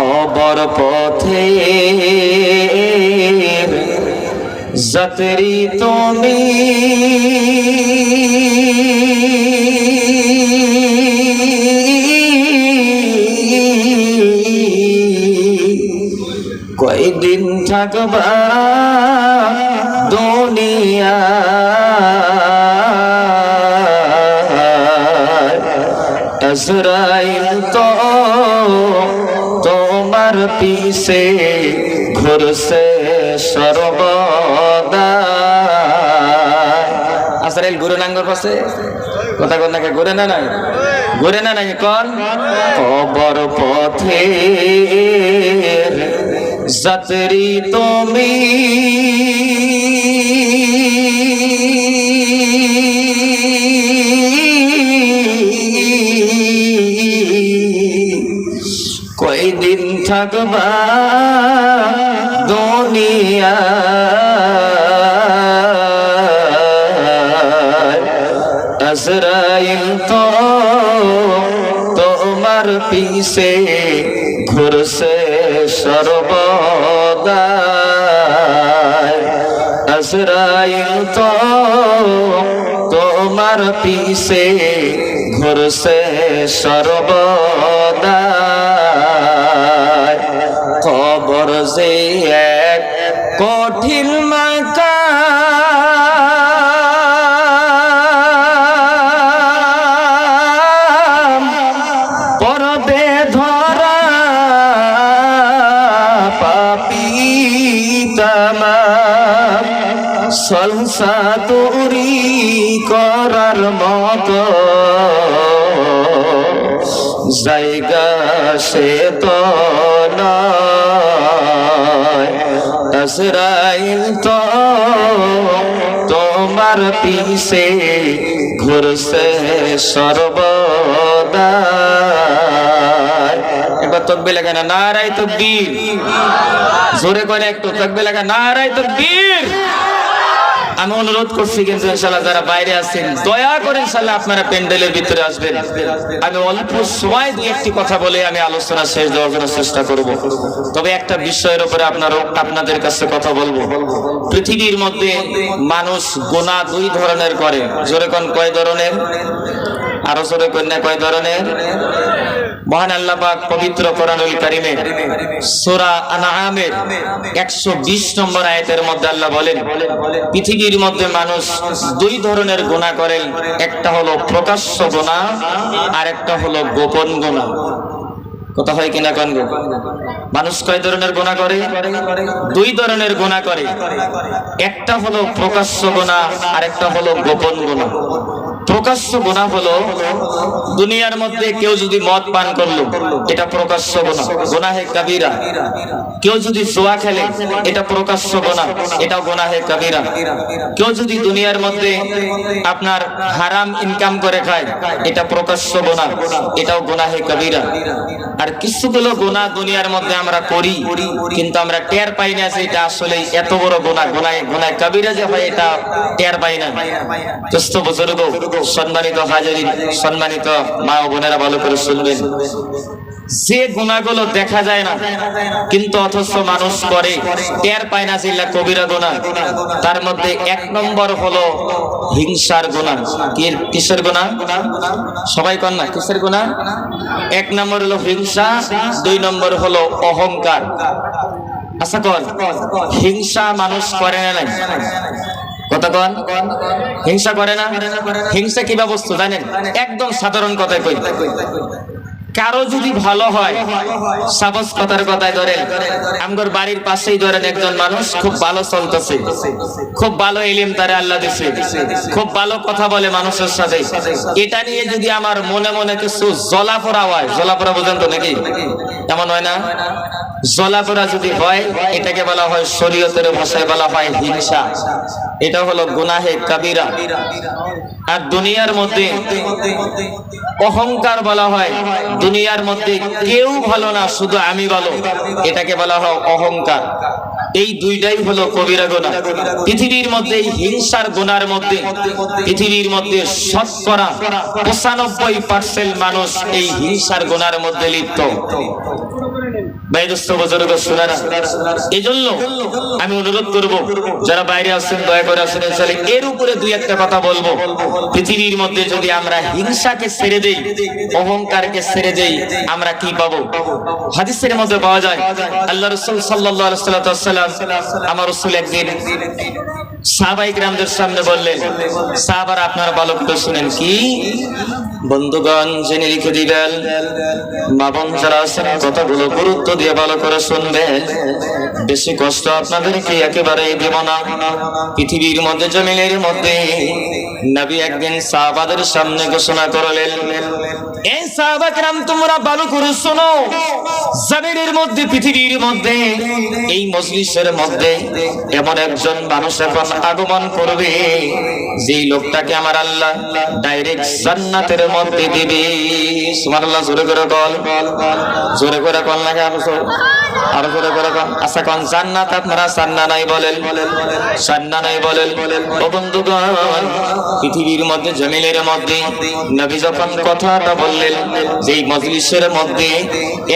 কবর পথে। যাত্রী তুমি। কয়দিন থাকবা দুনিয়া? আজরাইল তো পিছে ঘুরছে সর্বদা। আজরাইল ঘুরে নাঙ্গর পাশে? কথা কোন নাকি ঘুরে না নাই? ঘুরে না নাই কন? কবর পথে যাত্রী তুমি থাকবা দুনিয়া। আজরাইল তো তোমার পিছে ঘুরছে সর্বদা আজরাইল তো তোমার পিছে ঘুরছে সর্বদা খবর যে এক কঠিন মাকা পরবে ধরা পাপি তামাম। সলসা তুরি করার মতো। জায়গা সে তো আজরাইল তো, তোমার পিছে ঘুরছে সর্বদা একবার তকবে লাগা না নারাই তকবীর। জোরে করে একটু তকবে লাগা নারাই তকবীর। আমি অনুরোধ করছি কিন্তু ইনশাল্লাহ যারা বাইরে আছেন, দয়া করে ইনশাল্লাহ আপনারা প্যান্ডেলের ভিতরে আসবেন। আমি অল্প সময় দিয়ে একটি কথা বলে আমি আলোচনা শেষ দেওয়ার জন্য চেষ্টা করব। তবে একটা বিষয়ের উপরে আপনারা আপনাদের কাছে কথা বলব। পৃথিবীর মধ্যে মানুষ গোনা দুই ধরনের করে। জোরে কয় ধরনের? আরও জোরে কন্যা কয় ধরনের? মহান আল্লাহ পাক পবিত্র কোরআনুল কারিমে সূরা আনআমের 120 নম্বর আয়াতের মধ্যে আল্লাহ বলেন, পৃথিবীর মধ্যে মানুষ দুই ধরনের গুনাহ করেন, একটা হলো প্রকাশ্য গুনাহ আর একটা হলো গোপন গুনাহ। কথা হয় কিনা কন? মানুষ কয় ধরনের গুনাহ করে? দুই ধরনের গুনাহ করে। একটা হলো প্রকাশ্য গুনাহ আর একটা হলো গোপন গুনাহ। প্রকাশ্য গুনাহ হলো দুনিয়ার মধ্যে কেউ যদি মদ পান করল, এটা প্রকাশ্য গুনাহ গুনাহে কাবীরা। কেউ যদি জোয়া খেলে, এটা প্রকাশ্য গুনাহ এটা গুনাহে কাবীরা। কেউ যদি দুনিয়ার মধ্যে আপনার হারাম ইনকাম করে খায়, এটা প্রকাশ্য গুনাহ এটাও গুনাহে কাবীরা। আর কিছুগুলো গুনাহ দুনিয়ার মধ্যে আমরা করি, কিন্তু আমরা টের পাই না যে এটা আসলে এত বড় গুনাহ গুনাহে গুনাহে কাবীরা যে হয়, এটা টের পাই না। বুজুর্গ সম্মানিত হাজারিন, সম্মানিত মা ও বোনেরা ভালো করে শুনবেন। যে গুণাগুলো দেখা যায় না, কিন্তু অথচ মানুষ করে, টের পায় না জিল্লা কবিরা গুণা। তার মধ্যে এক নম্বর হলো হিংসার কি কিসের গুণা? সবাই কন না, কিসের গুণা? এক নম্বর হলো হিংসা, দুই নম্বর হলো অহংকার। আচ্ছা কন, হিংসা মানুষ করে না কথা হিংসা করে না? হিংসা কি বস্তু জানেন? একদম সাধারণ কথায় কই। কারও যদি ভালো হয় সাপোজ কথার কথায় ধরেন, আমগর বাড়ির পাশেই ধরেন একজন মানুষ, খুব ভালো চলতেছে। খুব ভালো এলিম তারে আল্লাহ দিছে। খুব ভালো কথা বলে মানুষের সাথে। এটা নিয়ে যদি আমার মনে মনে কিছু জলাপোড়া হয় জলাপোড়া বোঝেন তো নাকি? এমন হয় না? জলাপোড়া যদি হয়, এটাকে বলা হয় শরীয়তের ভাষায় বলা হয় হিংসা। এটা হলো গুনাহে কাবিরা। আর দুনিয়ার মধ্যে অহংকার বলা হয়। দুনিয়ার মধ্যে কেউ ভালো না, শুধু আমি ভালো। এটাকে বলা হয় অহংকার। এই দুইটাই হলো কবিরা গোনা পৃথিবীর মধ্যে হিংসার গোনার মধ্যে, পৃথিবীর মধ্যে শতকরা পঁচানব্বই পার্সেন্ট মানুষ এই হিংসার গোনার মধ্যে লিপ্ত। আমি অনুরোধ করব, যারা বাইরে আছেন, দয়া করে আসেন এর উপরে দুই একটা কথা বলব। পৃথিবীর মধ্যে যদি আমরা হিংসাকে ছেড়ে দেই, অহংকারকে ছেড়ে দেই, আমরা কি পাবো? হাদিসের মধ্যে পাওয়া যায়, আল্লাহ রসুল সাল্লাহ আমার রসুল একদিন সাহাবাই গ্রামদের সামনে বললেন, সাহাবার আপনারা ভালো করে শুনেন কি? বন্ধুগণ, জেনে লিখে দিবেন, মা বোন যারা আছেন, কথাগুলো গুরুত্ব দিয়ে ভালো করে শুনবেন। বেশি কষ্ট আপনাদেরকে একেবারে দেব না। পৃথিবীর মধ্যে, জমিনের মধ্যে নবী একদিন সাহাবাদের সামনে ঘোষণা করলেন এই সাহাবাকরাম তোমরা ভালো করে শোনো। জমিনের মধ্যে, পৃথিবীর মধ্যে, এই মজলিসের মধ্যে এমন একজন মানুষ এখন আগমন করবে, যেই লোকটাকে আমার আল্লাহ ডাইরেক্ট জান্নাতের মধ্যে দিবে। সুবহানাল্লাহ, জোরে করে বল জোরে করে না কেন আরও জোরে? করে বল আচ্ছা কোন জান্নাত আপনারা সান্না নাই বলেন। সান্না নাই বলেন। ও বন্ধুগণ, পৃথিবীর মধ্যে, জমিনের মধ্যে নবী যখন কথাটা বললেন যে এই মজলিসের মধ্যে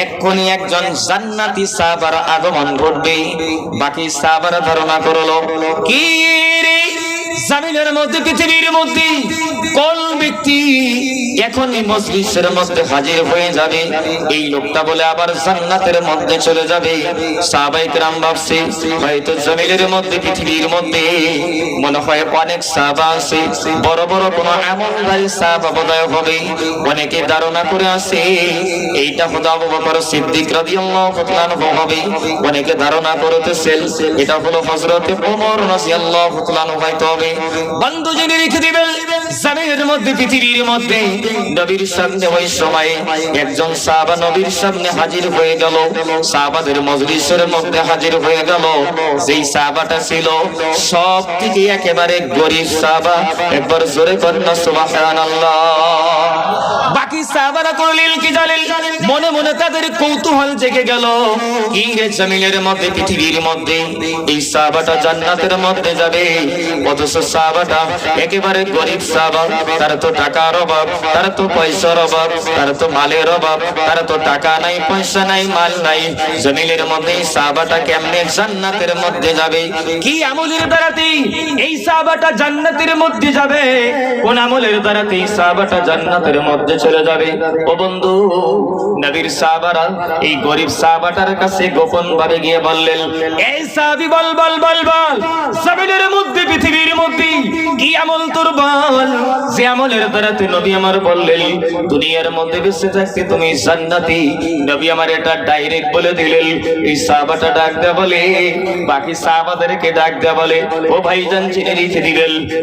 এক্ষুনি একজন জান্নাতি সাহাবার আগমন ঘটবে। বাকি সাহাবারা ধারণা করল, কি রে জামিনের মধ্যে, পৃথিবীর মধ্যে, কোন ব্যক্তি এখন এই মজলিসের মধ্যে হাজির হয়ে যাবে, এই লোকটা বলে আবার জান্নাতের মধ্যে চলে যাবে। সাহাবাই গ্রাম ভাবছে, হয়তো জমিনের মধ্যে, পৃথিবীর মধ্যে, মনে হয় অনেক সাহাবা আছে, বড় বড় কোন এমনদারি সাহাবা বোধহয় হবে, অনেকে ধারণা করে আছে, এইটা হতো আবু বকর সিদ্দিক রাদিয়াল্লাহু তাআলা হবে, অনেকে ধারণা করতেছেন এটা হলো হযরতে ওমর রাদিয়াল্লাহু তাআলা হয়তো হবে। বন্ধু জেনে রেখে দিবেন জামিনের মধ্যে, পৃথিবীর মধ্যে, নবীর সামনে ওই সময়ে একজন সাহাবা নবীর সামনে হাজির হয়ে গেল, সাহাবাদের মজলিসের মধ্যে হাজির হয়ে গেল। যেই সাহাবাটা ছিল সব থেকে একেবারে গরিব সাহাবা, একবার জোরে কন্যা সুবহানাল্লাহ। বাকি সাহাবারা করলেন কি জানেন? মনে মনে তাদের কৌতূহল জেগে গেল। ইংরেজ জমিনের মধ্যে, পৃথিবীর মধ্যে, এই সাহাবাটা জান্নাতের মধ্যে যাবে, অথচ সাহাবাটা একেবারে গরিব সাহাবা। তার তো টাকার অভাব, তার তো পয়সার অভাব, তার তো মালের অভাব, তার তো টাকা নাই, পয়সা নাই, মাল নাই। জমিনের মধ্যে কেমনে জান্নাতের মধ্যে যাবে? কি আমলের এই জান্নাতের মধ্যে যাবে? কোন আমলের জান্নাতের মধ্যে চলে যাবে? ও বন্ধু, নবীর এই গরিব সাহাবাটার কাছে গোপন ভাবে গিয়ে বললেন, এই সাহাবি, বল বল বল বল। মধ্যে, পৃথিবীর মধ্যে আমার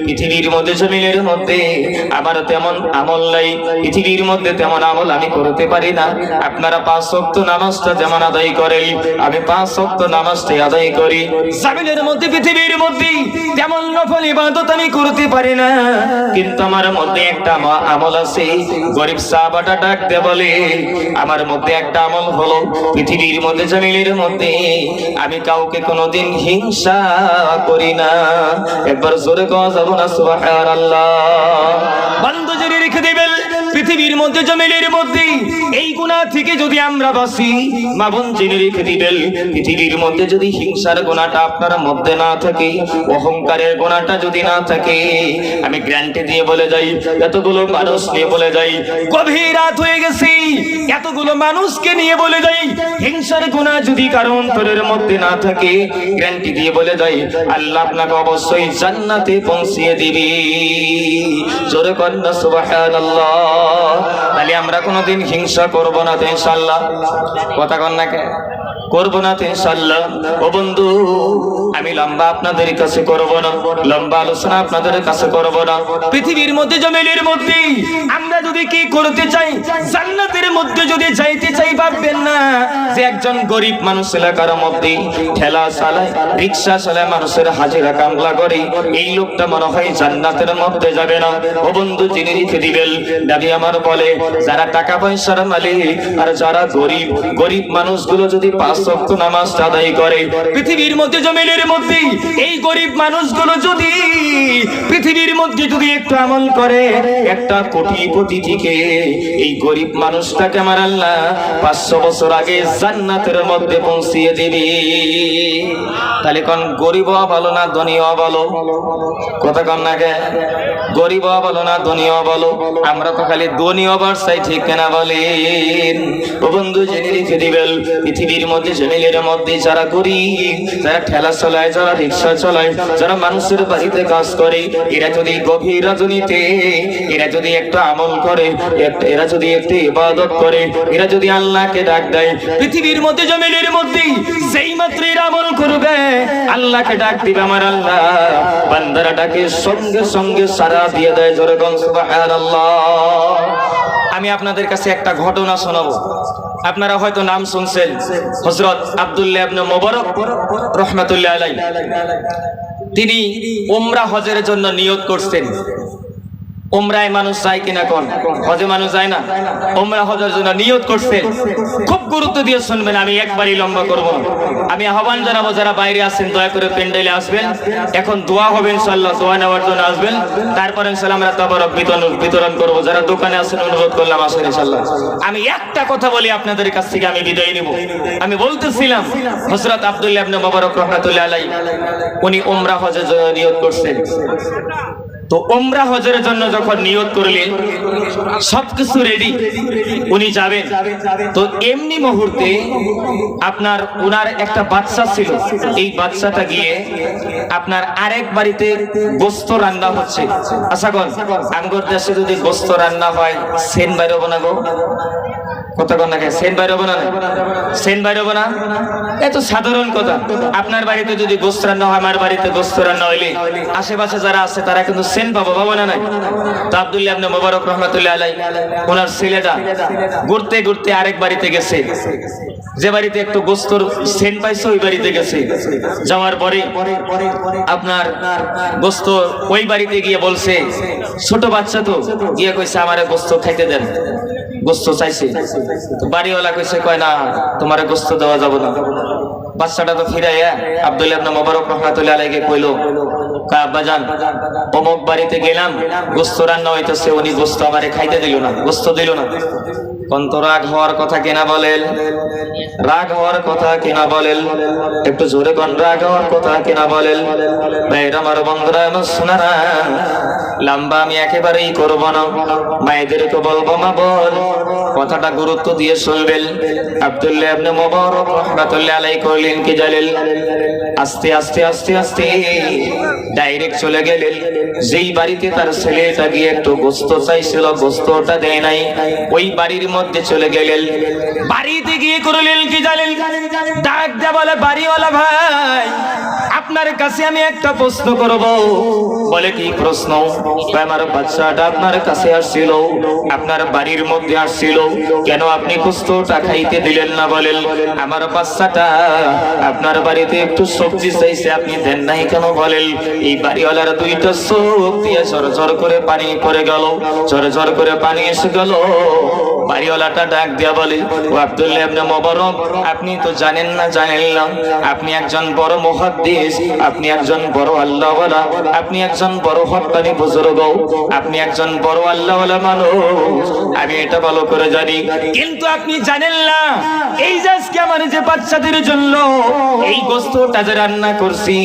পৃথিবীর মধ্যে জমিনের মধ্যে আমার তেমন আমল নাই, পৃথিবীর মধ্যে তেমন আমল আমি করতে পারি না। আপনারা পাঁচ শক্ত নামাজটা যেমন আদায় করেন, আমি পাঁচ শক্ত নামাজটাই আদায় করি। জামিনের মধ্যে, পৃথিবীর মধ্যে তেমন নফল ইবাদত আমি করতে পারি না। কিন্তু আমার মধ্যে একটা আমল আছে। গরিব সাহাবাটা ডাকতে বলে, আমার মধ্যে একটা আমল হলো পৃথিবীর মধ্যে জমিনের মধ্যে। আমি কাউকে কোনোদিন হিংসা করি না। একবার জোরে কথা যাব না, সুবহানাল্লাহ। বন্ধু জেনে রেখে দেবেন। পৃথিবীর মধ্যে জমিনের মধ্যে। এই গুণা থেকে যদি আমরা বাঁচি, মা বোন জেনে রেখে দিবেন, পৃথিবীর মধ্যে যদি হিংসার গোনাটা আপনার মধ্যে না থাকে, অহংকারের গোনাটা যদি না থাকে, আমি গ্যারান্টি দিয়ে বলে যাই, এতগুলো মানুষ নিয়ে বলে যাই, গভীর রাত হয়ে গেছে। এতগুলো মানুষকে নিয়ে বলে যাই, হিংসার গোনা যদি কারও অন্তরের মধ্যে না থাকে, গ্যারান্টি দিয়ে বলে যাই, আল্লাহ আপনাকে অবশ্যই জান্নাতে পৌঁছিয়ে দিবি। জোরে কন্যা সুবহানাল্লাহ। তাহলে আমরা কোনোদিন হিংসা করব না তো ইনশাল্লাহ কথা কন্যাকে করব না তো ইনশাল্লাহ ও বন্ধু আমি লম্বা আপনাদের কাছে করব না, লম্বা আলোচনা আপনাদের কাছে করব না। পৃথিবীর মধ্যে জমিনের মধ্যে আমরা যদি কি করতে চাই, জান্নাতের মধ্যে যদি যাইতে চাই, ভাববেন না যে একজন গরিব মানুষ এলাকার মধ্যে ঠেলা চালায়, রিক্সা চালায় মানুষের হাজিরা কামলা করে, এই লোকটা মনে হয় জান্নাতের মধ্যে যাবে না। ও বন্ধু, যিনি রেখে দিবেন দাবি আমার বলে, যারা টাকা পয়সার মালিক আর যারা গরিব গরিব মানুষগুলো যদি পাঁচ ওয়াক্ত নামাজ আদায় করে, পৃথিবীর মধ্যে জমিনের মধ্যে এই গরিব মানুষগুলো যদি পৃথিবীর মধ্যে যদি একটু আমল করে, একটা কোটিপতি অতিথিকে এই গরিব মানুষটাকে আমার আল্লাহ পাঁচশো বছর আগে জান্নাতের মধ্যে পৌঁছিয়ে দিবি। তাহলে কোন গরিব ভালো না ধনীয় ভালো? কথা কন না কে? গরিব ভালো না ধনীয় ভালো? আমরা তো খালি ধনীয় বার্সাই ঠিক কেনা বলেন? ও বন্ধু, জেনে রেখে দিবেন, পৃথিবীর মধ্যে জমিলের মধ্যে যারা গরিব, যারা ঠেলা চালায়, যারা রিক্সা চালায়, যারা মানুষের বাড়িতে কাজ করে, এরা যদি গভীর রজনীতে, এরা যদি একটা আমল করে এরা যদি একটু ইবাদত করে, এরা যদি আল্লাহকে ডাক দেয়, পৃথিবীর মধ্যে, জমিনের মধ্যে যেই মাত্র এরা আমল করবে, আল্লাহকে ডাক দিবে আমার আল্লাহ। বান্দারা ডাকে, সঙ্গে সঙ্গে সারা দিয়ে দেয় জোরগঞ্জ সুবহানাল্লাহ। আমি আপনাদের কাছে একটা ঘটনা শোনাবো। আপনারা হয়তো নাম শুনছেন হজরত আবদুল্লাহ ইবনে মোবারক রহমাতুল্লাহ আলাই তিনি ওমরা হজের জন্য নিয়োগ করছেন। ওমরায় মানুষ যায় কিনা কোন? হজে মানুষ যায় না? ওমরা হজের জন্য নিয়ত করছে। খুব গুরুত্ব দিয়ে শুনবেন, আমি একবারই লম্বা করব আমি আহ্বান জানাব, যারা বাইরে আছেন, দয়া করে প্যান্ডেলে আসবেন। এখন দোয়া হবে ইনশাল্লাহ দোয়া নেওয়ার জন্য আসবেন। তারপর ইনশাল্লাহ আমরা তবরক বিতরণ বিতরণ করব। যারা দোকানে আছেন, অনুরোধ করলাম, আসেন ইনশাল্লাহ আমি একটা কথা বলি আপনাদের কাছ থেকে, আমি বিদায় নিব। আমি বলতেছিলাম হজরত আব্দুল্লাহ ইবনে মোবারক রহমাতুল্লাহ আলাই উনি ওমরা হজের জন্য নিয়ত করছেন। তো ওমরা হজের জন্য যখন নিয়ত করলেন সবকিছু রেডি উনি যাবেন। তো এমনি মুহূর্তে আপনার উনার একটা বাচ্চা ছিল। এই বাচ্চাটা গিয়ে আপনার আরেক বাড়িতে গোস্ত রান্না হচ্ছে। আশা কর আঙ্গুর দেশে যদি গোস্ত রান্না হয়, সেন বাইরব না গো? কথা কন না? সেন সেন বাইরব না? এত সাধারণ কথা। আপনার বাড়িতে যদি গোস্ত রান্না হয়, আমার বাড়িতে গোস্ত রান্না হইলে আশেপাশে যারা আছে, তারা কিন্তু সেন পাবো পাবো না তো আব্দুল্লাহ আপনি মোবারক রহমতুল্লাহ ওনার ছেলেটা ঘুরতে ঘুরতে আরেক বাড়িতে গেছে। যে বাড়িতে একটু গোস্তর সেন পাইছে, ওই বাড়িতে গেছে। যাওয়ার পরে আপনার গোস্ত ওই বাড়িতে গিয়ে বলছে, ছোট বাচ্চা তো। গিয়ে কইছে, আমারে গোস্ত খাইতে দেন। গোস্ত চাইছে। বাড়িওয়ালা কইছে, কয় না, তোমার গোস্ত দেওয়া যাবে না। বাচ্চাটা তো ফিরাইয়া আব্দুল ইবনে মোবারক রহমাতুল্লাহ আলাইকে কইলো আব্বাজান অমক বাড়িতে গেলাম, গোস্ত রান্না হইতেছে, উনি গোস্ত আমারে খাইতে দিল না, গোস্ত দিল না। কন্ত রাগ হওয়ার কথা কেনা বলেন? রাগ হওয়ার কথা কেনা বলেন? একটু জোরে কোন, রাগ হওয়ার কথা কেনা বলেন? ভাইরা আমার বন্ধুরা, আমার শোনারা লম্বা আমি একেবারেই করব না। মায়েদেরকে বলব, মা বল কথাটা গুরুত্ব দিয়ে শুনবেন। আব্দুল্লাহ আপনি মোবারক রহমাতুল্লাহ আলাই করলেন কি জানেন আস্তে আস্তে আস্তে আস্তে ডাইরেক্ট চলে গেলেন। যেই বাড়িতে তার ছেলেটা গিয়ে একটু গোস্ত চাইছিল, গোস্তটা দেয় নাই। ওই বাড়ির মধ্যে চলে গেলেন। বাড়িতে গিয়ে করলেন কি জানেন? ডাক দেয়া বলে, বাড়িওয়ালা ভাই, আপনার কাছে আমি একটা প্রশ্ন করব। বলে, কি প্রশ্ন? আমার বাচ্চাটা আপনার কাছে আসছিল, আপনার বাড়ির মধ্যে আসছিল। কেন আপনি কুস্তটা খাইতে দিলেন না? বলেন, আমার বাচ্চাটা আপনার বাড়িতে একটু সবজি চাইছে, আপনি দেন নাই কেন? বলেন, এই বাড়িওয়ালার দুইটা চোখ দিয়ে ঝর ঝর করে পানি পড়ে গেল। ঝর ঝর করে পানি এসে গেল। বাড়িওয়ালাটা ডাক দিয়া বলে, ও আব্দুল্লাহ ইবনে মোবারক, আপনি তো জানেন না জানেন না। আপনি একজন বড় মুহাদ্দিস, আপনি একজন বড় আল্লাহওয়ালা, আপনি একজন বড় হক্কানি বুজুর্গ, আপনি একজন বড় আল্লাহওয়ালা মানুষ। আমি এটা ভালো করে জানি। কিন্তু আপনি জানেন না, এই যে আজকে আমার যে বাচ্চাদের জন্য এই গোস্তটা যে রান্না করছি,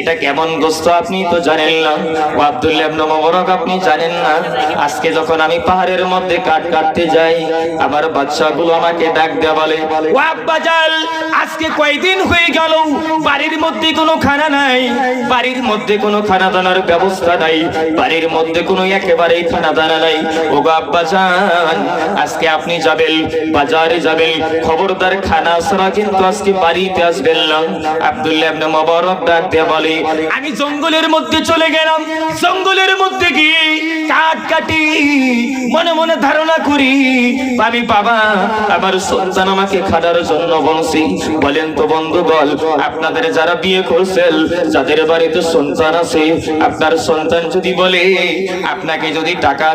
এটা কেমন গোস্ত আপনি তো জানেন না। ও আব্দুল্লাহ মোবারক, আপনি জানেন না। আজকে যখন আমি পাহাড়ের মধ্যে কাঠ কাটতে যাই আমার বাচ্চাগুলো আমাকে ডাক দেয়া বলে, ও আব্বা জাল আজকে কয়দিন হয়ে গেল? বাড়ির মধ্যে কোনো খানা নাই। বাড়ির মধ্যে কোনো খানা দানার ব্যবস্থা নাই। বাড়ির মধ্যে কোনো একেবারেই খানা দানা নাই। ও গো আব্বা জান আজকে আপনি যাবেন, বাজারে যাবেন। খবরদার খানা ছাড়া কিন্তু আজকে বাড়িতে আসবেন না। আব্দুল্লাহ ইবনে মোবারক ডাক দেয়া বলে, আমি জঙ্গলের মধ্যে চলে গেলাম। জঙ্গলের মধ্যে গিয়ে কাঠ কাটি, মনে মনে ধারণা করি আমি বাবা আমার সন্তান আমাকে খাটার জন্য বলছি। বলেন তো বন্ধু, বল, আপনাদের যারা বিয়ে করছেন যাদের বাড়িতে সন্তান আছে, আপনার সন্তান যদি বলে, আপনাকে যদি টাকা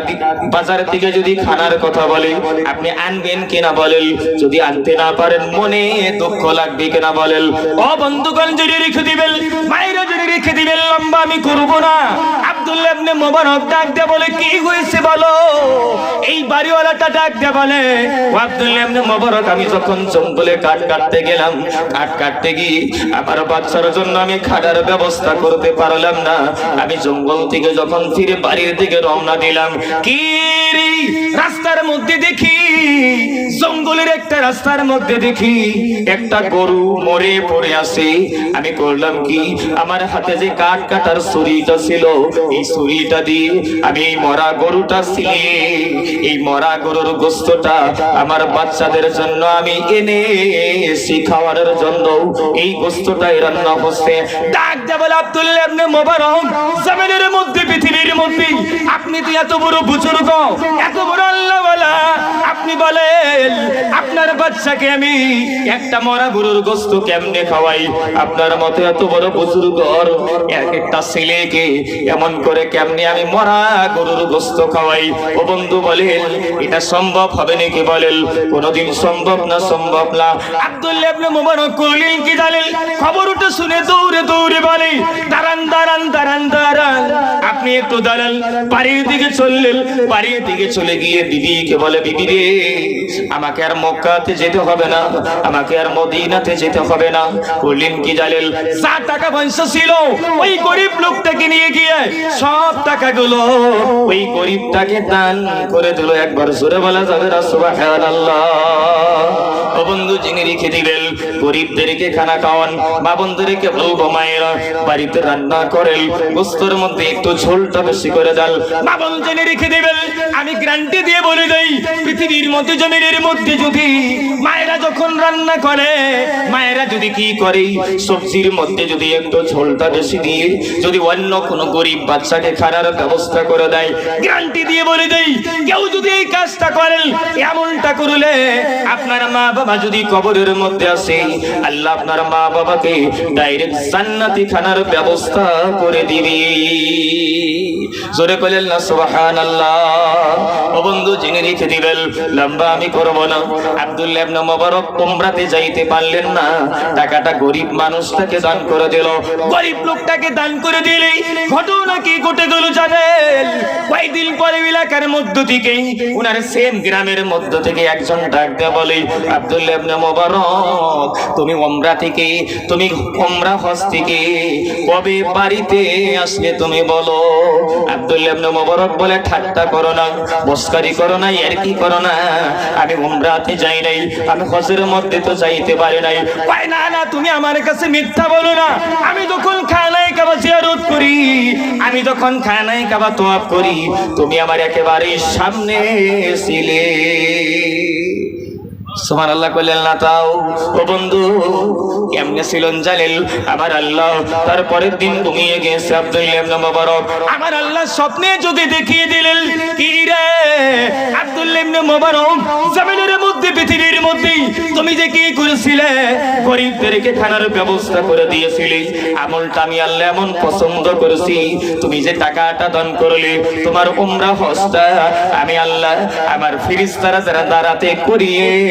বাজার থেকে যদি খানার কথা বলে, আপনি আনবেন কিনা বলেন? যদি আনতে না পারেন, মনে দুঃখ লাগবে কিনা বলেন? ও বন্ধুগণ যদি রেখে দিবেন, মায়েরা যদি রেখে দিবেন, লম্বা আমি করব না। মোবারক ডাক বলে, কি হয়েছে বলো? এই বাড়িওয়ালাটা ডাক বলে মোবারক, আমি যখন জঙ্গলে কাটতে গেলাম কাটতে গিয়ে আমার বাচ্চার জন্য আমি খাটার ব্যবস্থা করতে পারলাম না। আমি জঙ্গল থেকে যখন ফিরে বাড়ির দিকে রওনা দিলাম, কি রাস্তার মধ্যে দেখি, জঙ্গলের একটা রাস্তার মধ্যে দেখি, একটা গরু মরে পড়ে আছে। আমি করলাম কি? আমার হাতে যে কাঠ কাটার ছুরিটা ছিল এই ছুরিটা আমি মরা গরুটা ছিলে। এই মরা গরুর গোস্তটা আমার বাচ্চাদের জন্য আমি এনে শিখাওয়ার জন্য। এই গোস্তটাই রান্না হচ্ছে। ডাক দেবল আব্দুল্লাহ আপনি মোবারক, জমিনের মধ্যে, পৃথিবীর মধ্যে। আপনি তো এত বড় বুজুর্গ, এত বড় আল্লাহওয়ালা। আপনি বলেন, আপনার বাচ্চাকে আমি একটা মরা গরুর গোস্ত কেমনে খাওয়াই? আপনার মতো এত বড় বুজুর্গ, এক একটা ছেলেকে এমন করে কেমনে আমি মরা গরুর গোস্ত খাওয়াই? ও বন্ধু বলেন, এটা সম্ভব হবে নাকি বলেন? কোনোদিন সম্ভব না সম্ভব না। আব্দুল্লাহ ইবনে মুবারক কইলেন কি জানেন? খবরটা শুনে দৌড়ে দৌড়ে বলে দাঁড়ান দাঁড়ান দাঁড়ান। আপনি একটু দাঁড়ান, বাড়ির দিকে চললেন, বাড়ির দিকে চলে গিয়ে বিবিকে বলে, বিবি রে, আমাকে আর মক্কাতে যেতে হবে না, আমাকে আর মদিনাতে যেতে হবে না। বললেন, কি জানেন যা টাকা পয়সা ছিল, ওই গরিব লোকটাকে নিয়ে গিয়ে সব টাকাগুলো ওই গরিবটাকে দান করে দিল। একবার জোরে বলা যাবে না, সুবহানাল্লাহ। বন্ধু, যিনি রেখে দিবেন গরিবদেরকে খানা খাওয়ান, মা বন্ধুদেরকে বলব, মায়েরা, বাড়িতে রান্না করেন, গোস্তর মধ্যে একটু ঝোলটা বেশি করে দেন। মা বোন জেনে রেখে দেবেন, আমি গ্যারান্টি দিয়ে বলে দেই, পৃথিবীর মধ্যে, জমিনের মধ্যে যদি মায়েরা যখন রান্না করে, মায়েরা যদি কি করে? সবজির মধ্যে যদি একটু ঝোলটা বেশি দিয়ে, যদি অন্য কোনো গরিব বাচ্চাকে খাওয়ার ব্যবস্থা করে দেয়, গ্যারান্টি দিয়ে বলে দেই, কেউ যদি এই কাজটা করেন, এমনটা করলে আপনার মা বাবা যদি কবরের মধ্যে আসে, আল্লাহ আপনার মা বাবাকে ডাইরেক্ট জান্নাতি খানার ব্যবস্থা করে দিবি। জোরে কইলেন না, সুবহানাল্লাহ। ও বন্ধু, জেনে রেখে দিবেন, লম্বা আমি করব না। আব্দুল্লাহ মুবারক উমরাতে যাইতে পারলেন না। টাকাটা গরিব মানুষটাকে দান করে দিল। গরিব লোকটাকে দান করে দিলেই ঘটনা কি ঘটে গেল জানেন? কয়েকদিন পরে এলাকার মধ্য থেকে উনার সেম গ্রামের মধ্য থেকে একজন ডাক দেয়া বলে, আব্দুল্লাহ মুবারক, তুমি উমরা থেকে, তুমি উমরা হজ থেকে কবে বাড়িতে আসলে তুমি বলো? আব্দুল্লাহ ইবনে বলে, ঠাট্টা করো না বসকারি করো না আর কি করো না। আমি উমরাতে যাই নাই, আমি হজের মধ্যে তো যাইতে পারি নাই। না না, তুমি আমার কাছে মিথ্যা বলো না। আমি যখন খানায় কাবা জিয়ারত করি, আমি যখন খানায় কাবা তোয়াব করি, তুমি আমার একেবারে সামনে ছিলে। সুমান আল্লাহ কইলেন না তাও। ও বন্ধু কেমনে ছিলেন জানেন আমার আল্লাহ তারপরের দিন ঘুমিয়ে গেছে আব্দুল্লাহ ইবনে আমার আল্লাহ স্বপ্নে যদি দেখিয়ে দিলেন কি রে আব্দুল্লাহ ইবনে জমিনের মধ্যে পৃথিবীর মধ্যে তুমি যে কি করেছিলে? গরিবদেরকে খানার ব্যবস্থা করে দিয়েছিলে। আমলটা আমি আল্লাহ এমন পছন্দ করেছি। তুমি যে টাকাটা দান করলে তোমার উমরা হজটা আমি আল্লাহ আমার ফিরিস্তারা যারা দাঁড়াতে করিয়ে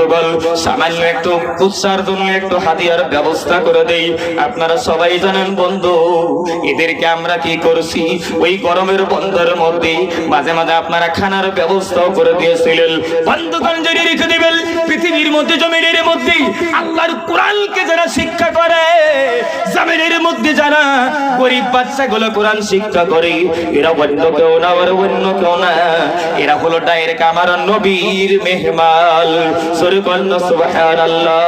বন্ধুগণ, সামান্য একটু উৎসার জন্য একটু হাতিয়ার ব্যবস্থা করে দেই। আপনারা সবাই জানেন বন্ধু, এদেরকে আমরা কি করছি? ওই গরমের বন্ধের মধ্যে মাঝে মাঝে আপনারা খানার ব্যবস্থাও করে দিয়েছিলেন। বন্ধুগণ যদি রেখে দিবেন, পৃথিবীর মধ্যে, জমিনের মধ্যে আল্লাহর কোরআনকে যারা শিক্ষা করে, জমিনের মধ্যে যারা গরিব বাচ্চাগুলো কোরআন শিক্ষা করে, এরা অন্য কেউ না আর অন্য কেউ না। এরা হলো ডাইরেক্ট আমার নবীর সরকন্ন সুবহানাল্লাহ।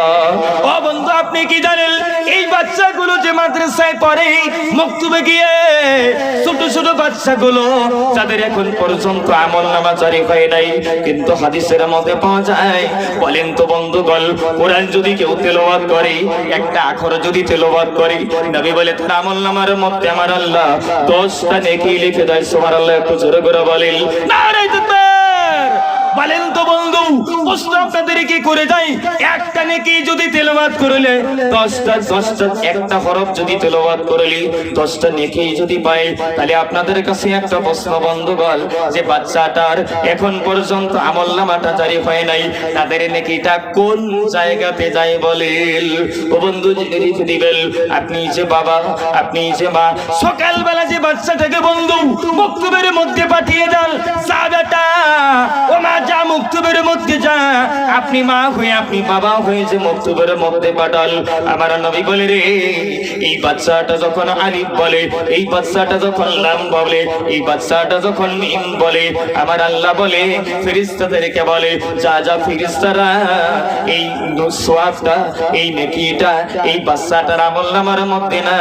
ও বন্ধু, আপনি কি জানেন, এই বাচ্চাগুলো যে মাদ্রাসায় পড়ে, মক্তবে গিয়ে ছোট ছোট বাচ্চাগুলো, যাদের এখন পর্যন্ত আমল নামা জারি হয় নাই, কিন্তু হাদিসের মধ্যে পাওয়া যায়। বলেন তো বন্ধুগণ, কোরআন যদি কেউ তেলাওয়াত করে, একটা আখর যদি তেলাওয়াত করে, নবী বলে, তার আমল নামার মধ্যে আমার আল্লাহ দশটা নেকি লিখে দেয়, সুবহানাল্লাহ, একটু জোরে করে বলেন। তাকবীর বলেন তো বন্ধু, প্রশ্ন আপনাদের কি করে যাই একটা নেকি যদি তেলাওয়াত করলে দশটা দশটা, একটা হরফ যদি তেলাওয়াত করলে দশটা নেকি যদি পাই তাহলে আপনাদের কাছে একটা প্রশ্ন, বন্ধুগণ, যে বাচ্চাটার এখন পর্যন্ত আমল নামাটা জারি হয় নাই, তাদের নেকিটা কোন জায়গাতে যায় বলেন? ও বন্ধু রেখে দিবেন, আপনি যে বাবা, আপনি যে মা, সকালবেলা যে বাচ্চাটাকে বন্ধু মক্তবের মধ্যে পাঠিয়ে দেন, সাদাটা, ও মা যা মক্তবের মধ্যে যা। আপনি মা হয়ে, আপনি বাবা হয়ে যে মক্তবের মধ্যে পাঠাল। আমার নবী বলে রে, এই বাচ্চাটা যখন আলিফ বলে, এই বাচ্চাটা যখন নাম বলে, এই বাচ্চাটা যখন মিম বলে, আমার আল্লাহ বলে ফেরিস্তাদেরকে বলে, যা যা ফেরিস্তারা এই সোয়াবটা এই নেকিটা, এই বাচ্চাটার আমল নামার মধ্যে না,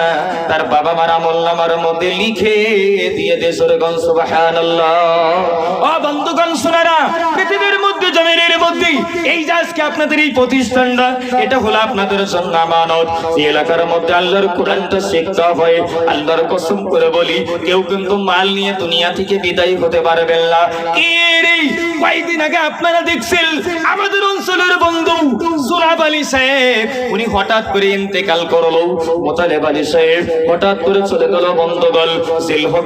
তার বাবা মার আমল নামার মধ্যে লিখে দিয়ে দে সরগন সুবহানাল্লাহ। ও বন্ধুগণ, শোনারা পৃথিবীর মধ্যে, জমিনের মধ্যে। এই যে আজকে আপনাদের এই প্রতিষ্ঠানটা, এটা হলো আপনাদের জন্য আমানত। এই এলাকার মধ্যে আল্লাহর কোরআনটা শিখতে হয়, আল্লাহর কসম করে বলি, কেউ কিন্তু মাল নিয়ে দুনিয়া থেকে বিদায় হতে পারবেন না। এই কয়েকদিন আগে আপনারা দেখছেন আমাদের অঞ্চলের বন্ধু আলী সাহেব। উনি হঠাৎ করে ইন্তেকাল করল। মোতালেব আলী সাহেব হঠাৎ করে চলে গেল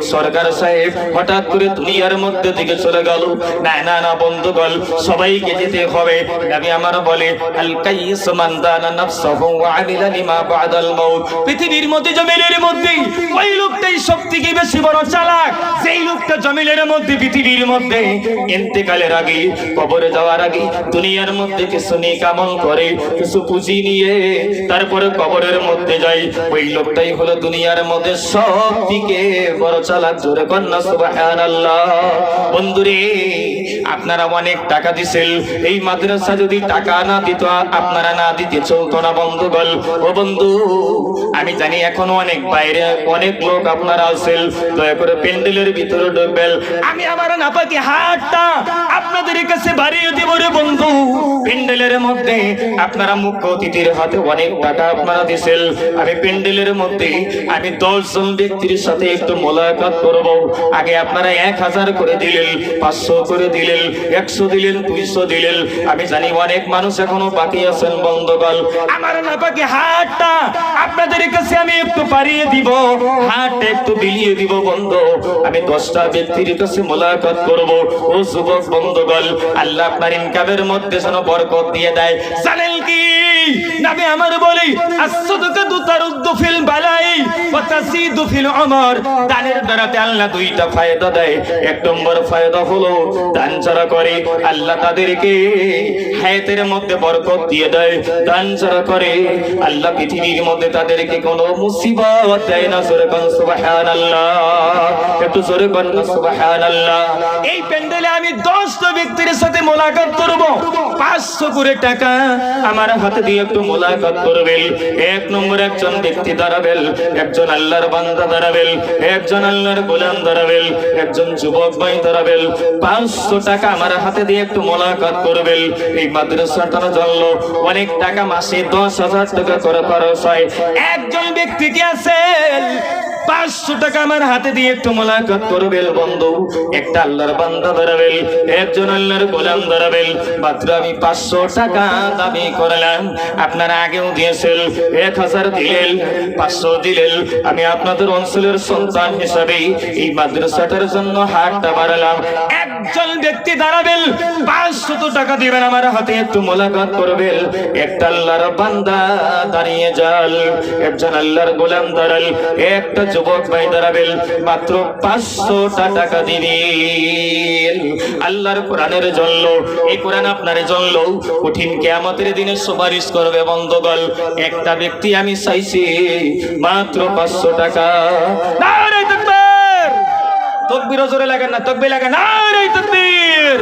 সরকার সাহেব হঠাৎ করে দুনিয়ার মধ্যে দিকে চলে গেল। না না না সবাইকে যেতে হবে। আমার বলে দানা পৃথিবীর মধ্যে, জমিনের মধ্যে ওই লোকটাই সবথেকে বেশি বড় চালাক। সেই লোকটা জমিনের মধ্যে, পৃথিবীর মধ্যে ইন্তেকালের আগে কবরে যাওয়ার আগে দুনিয়ার মধ্যে কিছু নেক আমল করে, কিছু পুঁজি নিয়ে তারপরে কবরের মধ্যে যায় ওই লোকটাই হলো দুনিয়ার মধ্যে সব থেকে বড় চালাক, জোরে কন্যা, সুবহানাল্লাহ। বন্ধুরে, আপনারা অনেক টাকা দিছেন এই মাদ্রাসা যদি টাকা না দিত, আপনারা না দিতে চলতো না, বন্ধুগণ। ও বন্ধু, আমি জানি এখনও অনেক বাইরে অনেক লোক আপনারা আছেন। দয়া করে প্যান্ডেলের ভিতরে ঢুকবেন। আমি আমার নাপাকি হাতটা আপনাদের কাছে বাড়িয়ে দিব রে বন্ধু। প্যান্ডেলের মধ্যে আপনারা মুখ্য অতিথির হাতে অনেক টাকা আপনারা দিছেন আমি প্যান্ডেলের মধ্যে আমি দশজন ব্যক্তির সাথে একটু মোলাকাত করব। আগে আপনারা এক হাজার করে দিলেন, পাঁচশো করে দিলেন, একশো দিলেন, দুইশো দিলেন। আমি জানি অনেক মানুষ এখনও বাকি আছেন বন্ধকাল আমার না বাকি হাতটা আপনাদের কাছে আমি একটু পারিয়ে দিব, হাতটা একটু বিলিয়ে দিব বন্ধ। আমি দশটা ব্যক্তির কাছে মোলাকাত করব। ও যুবক বন্ধুগণ আল্লাহ আপনার ইনকামের মধ্যে যেন বরকত দিয়ে দেয়। জানেন কি? নাবি আমার বলি তুতারুদ্দু ফিল বালাই, ওয়া তাসিদু ফিল উমর। দানের দ্বারাতে আল্লাহ দুইটা দেয়। এক নম্বর হলো, দান যারা করে আল্লাহ তাদেরকে হায়াতের মধ্যে বরকত দিয়ে দেয়। দান যারা করে আল্লাহ পৃথিবীর মধ্যে তাদেরকে কোনো মুসিবত দেয় না। কোন, সুবহানাল্লাহ। একটু কোন সুবহানাল্লাহ। এই প্যান্ডেলে আমি 10টা ব্যক্তির সাথে মোলাকাত করব। 500 করে টাকা আমার হাতে দিয়ে একটু মোলাকাত করবেন এক নম্বর একজন ব্যক্তি দাঁড়াবেন একজন আল্লাহর বান্দা দাঁড়াবেন একজন আল্লাহর গোলাম দাঁড়াবেন একজন যুবক ভাই দাঁড়াবেন পাঁচশো টাকা আমার হাতে দিয়ে একটু মোলাকাত করবেন এই মাদ্রাসাটার জন্য অনেক টাকা মাসে দশ হাজার টাকা করে খরচ হয়। একজন ব্যক্তি কি আছেন পাঁচশো টাকা আমার হাতে দিয়ে একটু মোলাকাত করবেন বন্ধু। একটা আল্লাহর বান্দা দাঁড়াবেন একজন আল্লাহর গোলাম দাঁড়াবেন মাত্র আমি পাঁচশো টাকা দাবি করলাম, আপনারা আগেও দিয়েছেন, এক হাজার দিলেন, পাঁচশো দিলেন। আমি আপনাদের অঞ্চলের সন্তান হিসাবে এই মাদ্রাসাটার জন্য হাতটা বাড়ালাম। একজন ব্যক্তি দাঁড়াবেন পাঁচশত টাকা দিবেন আমার হাতে একটু মোলাকাত করবেন একটা আল্লাহর বান্দা দাঁড়িয়ে যাল, একজন আল্লাহর গোলাম দাঁড়াল একটা যুবক ভাই দাঁড়াবেন মাত্র পাঁচশো টাকা দিবেন আল্লাহর কোরআনের জন্য, এই কোরআন আপনার জন্য কঠিন কেয়ামতের দিনে সুপারিশ করবে বন্ধগল একটা ব্যক্তি আমি চাইছি, মাত্র পাঁচশো টাকা। তকবীর! জোরে লাগেন না, তকবীর লাগেন, নারে তকবীর!